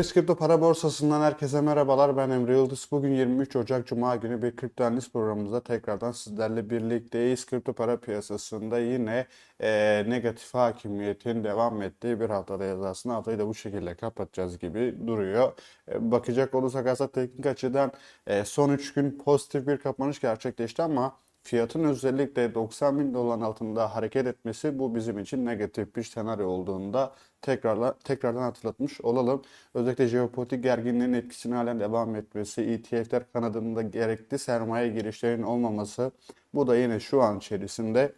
Forex Kripto Para Borsası'ndan herkese merhabalar. Ben Emre Yıldız. Bugün 23 Ocak Cuma günü bir kripto analiz programımızda tekrardan sizlerle birlikteyiz. Kripto para piyasasında yine e, negatif hakimiyetin devam ettiği bir haftadayız aslında. Haftayı da bu şekilde kapatacağız gibi duruyor. E, bakacak olursak aslında teknik açıdan e, son 3 gün pozitif bir kapanış gerçekleşti ama fiyatın özellikle 90 bin doların altında hareket etmesi bu bizim için negatif bir senaryo olduğunda tekrarla, tekrardan hatırlatmış olalım. Özellikle jeopolitik gerginliğin etkisini halen devam etmesi, ETF'ler kanadında gerekli sermaye girişlerinin olmaması bu da yine şu an içerisinde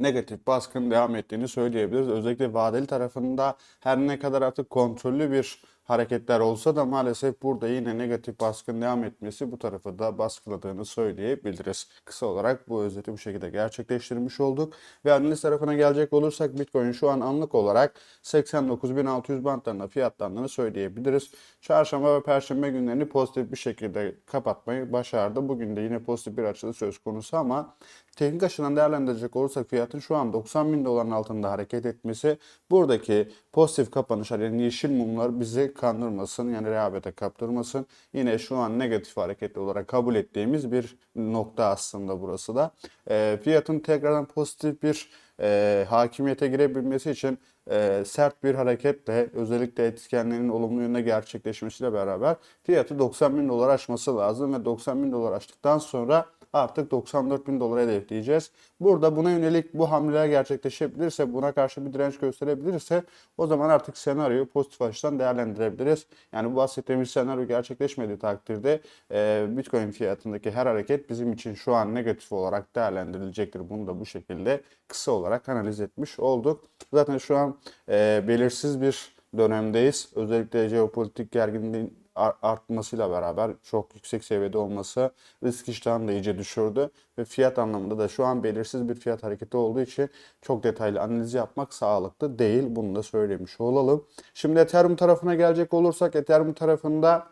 negatif baskın devam ettiğini söyleyebiliriz. Özellikle vadeli tarafında her ne kadar artık kontrollü bir hareketler olsa da maalesef burada yine negatif baskın devam etmesi bu tarafı da baskıladığını söyleyebiliriz. Kısa olarak bu özeti bu şekilde gerçekleştirmiş olduk. Ve analiz tarafına gelecek olursak Bitcoin şu an anlık olarak 89.600 bantlarında fiyatlandığını söyleyebiliriz. Çarşamba ve Perşembe günlerini pozitif bir şekilde kapatmayı başardı. Bugün de yine pozitif bir açılış söz konusu ama teknik açıdan değerlendirecek olursak fiyatın şu an 90 bin doların altında hareket etmesi buradaki pozitif kapanış yani yeşil mumlar bizi kandırmasın yani rehavete kaptırmasın. Yine şu an negatif hareketli olarak kabul ettiğimiz bir nokta aslında burası da. E, fiyatın tekrardan pozitif bir e, hakimiyete girebilmesi için e, sert bir hareketle özellikle etkenlerin olumlu yönde gerçekleşmesiyle beraber fiyatı 90 bin dolar aşması lazım ve 90 bin dolar aştıktan sonra artık 94 bin dolara hedefleyeceğiz. Burada buna yönelik bu hamleler gerçekleşebilirse, buna karşı bir direnç gösterebilirse o zaman artık senaryoyu pozitif açıdan değerlendirebiliriz. Yani bu bahsettiğimiz senaryo gerçekleşmediği takdirde e, Bitcoin fiyatındaki her hareket bizim için şu an negatif olarak değerlendirilecektir. Bunu da bu şekilde kısa olarak analiz etmiş olduk. Zaten şu an e, belirsiz bir dönemdeyiz. Özellikle jeopolitik gerginliğin artmasıyla beraber çok yüksek seviyede olması risk iştahını da iyice düşürdü. Ve fiyat anlamında da şu an belirsiz bir fiyat hareketi olduğu için çok detaylı analiz yapmak sağlıklı değil. Bunu da söylemiş olalım. Şimdi Ethereum tarafına gelecek olursak Ethereum tarafında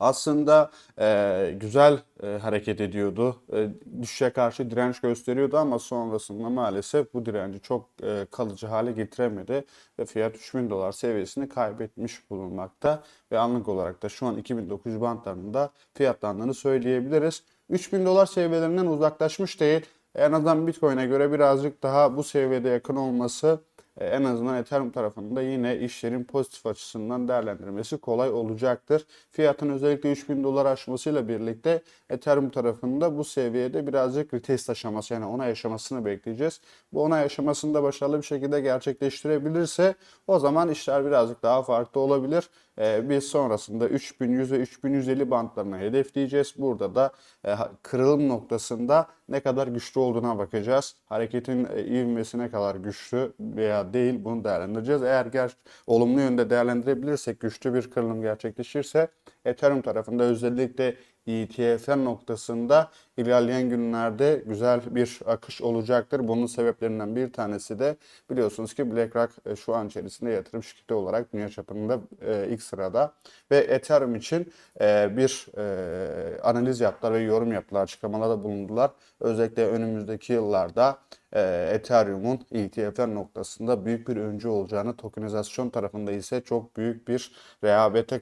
aslında e, güzel e, hareket ediyordu. E, düşüşe karşı direnç gösteriyordu ama sonrasında maalesef bu direnci çok e, kalıcı hale getiremedi ve fiyat 3000 dolar seviyesini kaybetmiş bulunmakta ve anlık olarak da şu an 2900 bantlarında fiyatlandığını söyleyebiliriz. 3000 dolar seviyelerinden uzaklaşmış değil. En azından Bitcoin'e göre birazcık daha bu seviyede yakın olması en azından Ethereum tarafında yine işlerin pozitif açısından değerlendirmesi kolay olacaktır. Fiyatın özellikle 3000 dolar aşmasıyla birlikte Ethereum tarafında bu seviyede birazcık retest aşaması yani ona yaşamasını bekleyeceğiz. Bu ona yaşamasını da başarılı bir şekilde gerçekleştirebilirse o zaman işler birazcık daha farklı olabilir. Ee, biz sonrasında 3100 ve 3150 bantlarına hedefleyeceğiz. Burada da e, kırılım noktasında ne kadar güçlü olduğuna bakacağız. Hareketin e, ivmesi ne kadar güçlü veya değil bunu değerlendireceğiz. Eğer olumlu yönde değerlendirebilirsek güçlü bir kırılım gerçekleşirse Ethereum tarafında özellikle ETF'ler noktasında ilerleyen günlerde güzel bir akış olacaktır. Bunun sebeplerinden bir tanesi de biliyorsunuz ki BlackRock e, şu an içerisinde yatırım şirketi olarak dünya çapında e, ilk sırada ve Ethereum için e, bir analiz yaptılar ve yorum yaptılar, açıklamalarda bulundular. Özellikle önümüzdeki yıllarda Ethereum'un ETF'ler noktasında büyük bir öncü olacağını, tokenizasyon tarafında ise çok büyük bir rehavete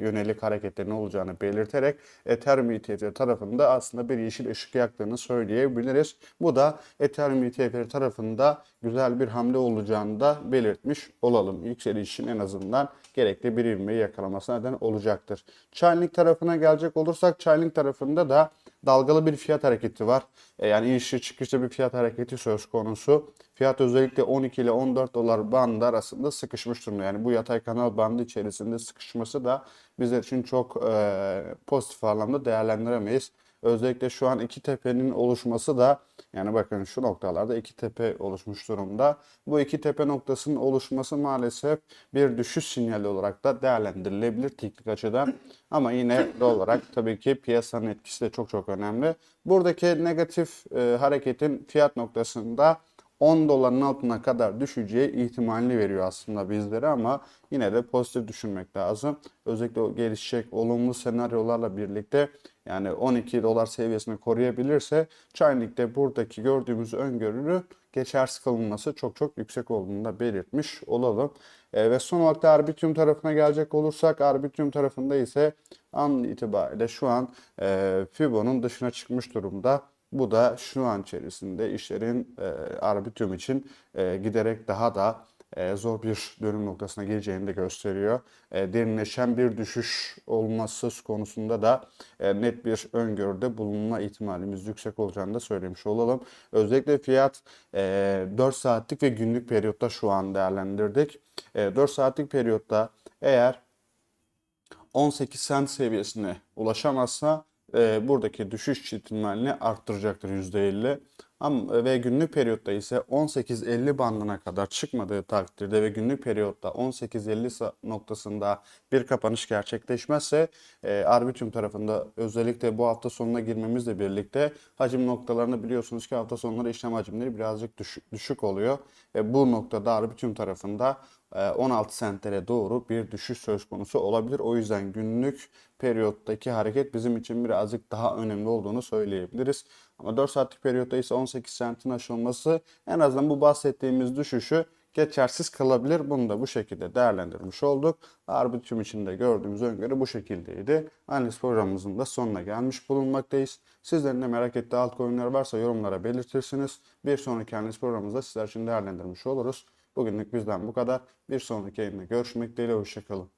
yönelik hareketlerin olacağını belirterek Ethereum ETF'leri tarafında aslında bir yeşil ışık yaktığını söyleyebiliriz. Bu da Ethereum ETF'leri tarafında güzel bir hamle olacağını da belirtmiş olalım. Yükselişin en azından gerekli bir ivmeyi yakalamasına neden olacaktır. Chainlink tarafına gelecek olursak Chainlink tarafında da dalgalı bir fiyat hareketi var. E, yani inişli çıkışlı bir fiyat hareketi söz konusu. Fiyat özellikle 12 ile 14 dolar bandı arasında sıkışmış durumda. Yani bu yatay kanal bandı içerisinde sıkışması da bizler için çok e, pozitif anlamda değerlendiremeyiz. Özellikle şu an iki tepenin oluşması da yani bakın şu noktalarda iki tepe oluşmuş durumda. Bu iki tepe noktasının oluşması maalesef bir düşüş sinyali olarak da değerlendirilebilir teknik açıdan. Ama yine de olarak tabii ki piyasanın etkisi de çok çok önemli. Buradaki negatif e, hareketin fiyat noktasında 10 doların altına kadar düşeceği ihtimalini veriyor aslında bizlere ama yine de pozitif düşünmek lazım. Özellikle o gelişecek olumlu senaryolarla birlikte yani 12 dolar seviyesini koruyabilirse Chainlink'te buradaki gördüğümüz öngörünün geçersiz kılınması çok çok yüksek olduğunu da belirtmiş olalım. E, ve son olarak da Arbitrum tarafına gelecek olursak Arbitrum tarafında ise an itibariyle şu an e, Fibo'nun dışına çıkmış durumda. Bu da şu an içerisinde işlerin e, Arbitrum için e, giderek daha da e, zor bir dönüm noktasına geleceğini de gösteriyor. E, derinleşen bir düşüş olması konusunda da e, net bir öngörüde bulunma ihtimalimiz yüksek olacağını da söylemiş olalım. Özellikle fiyat e, 4 saatlik ve günlük periyotta şu an değerlendirdik. E, 4 saatlik periyotta eğer 18 sent seviyesine ulaşamazsa e, buradaki düşüş ihtimalini arttıracaktır %50. Ama ve günlük periyotta ise 18.50 bandına kadar çıkmadığı takdirde ve günlük periyotta 18.50 sa- noktasında bir kapanış gerçekleşmezse e, Arbitrum tarafında özellikle bu hafta sonuna girmemizle birlikte hacim noktalarını biliyorsunuz ki hafta sonları işlem hacimleri birazcık düşük, düşük oluyor. Ve bu noktada Arbitrum tarafında e, 16 sentlere doğru bir düşüş söz konusu olabilir. O yüzden günlük periyottaki hareket bizim için birazcık daha önemli olduğunu söyleyebiliriz. Ama 4 saatlik periyotta ise 18 sentin aşılması en azından bu bahsettiğimiz düşüşü geçersiz kalabilir. Bunu da bu şekilde değerlendirmiş olduk. Arbitrum için de gördüğümüz öngörü bu şekildeydi. Analiz programımızın da sonuna gelmiş bulunmaktayız. Sizlerin de merak ettiği altcoin'ler varsa yorumlara belirtirsiniz. Bir sonraki analiz programımızda sizler için değerlendirmiş oluruz. Bugünlük bizden bu kadar. Bir sonraki yayında görüşmek dileğiyle. Hoşçakalın.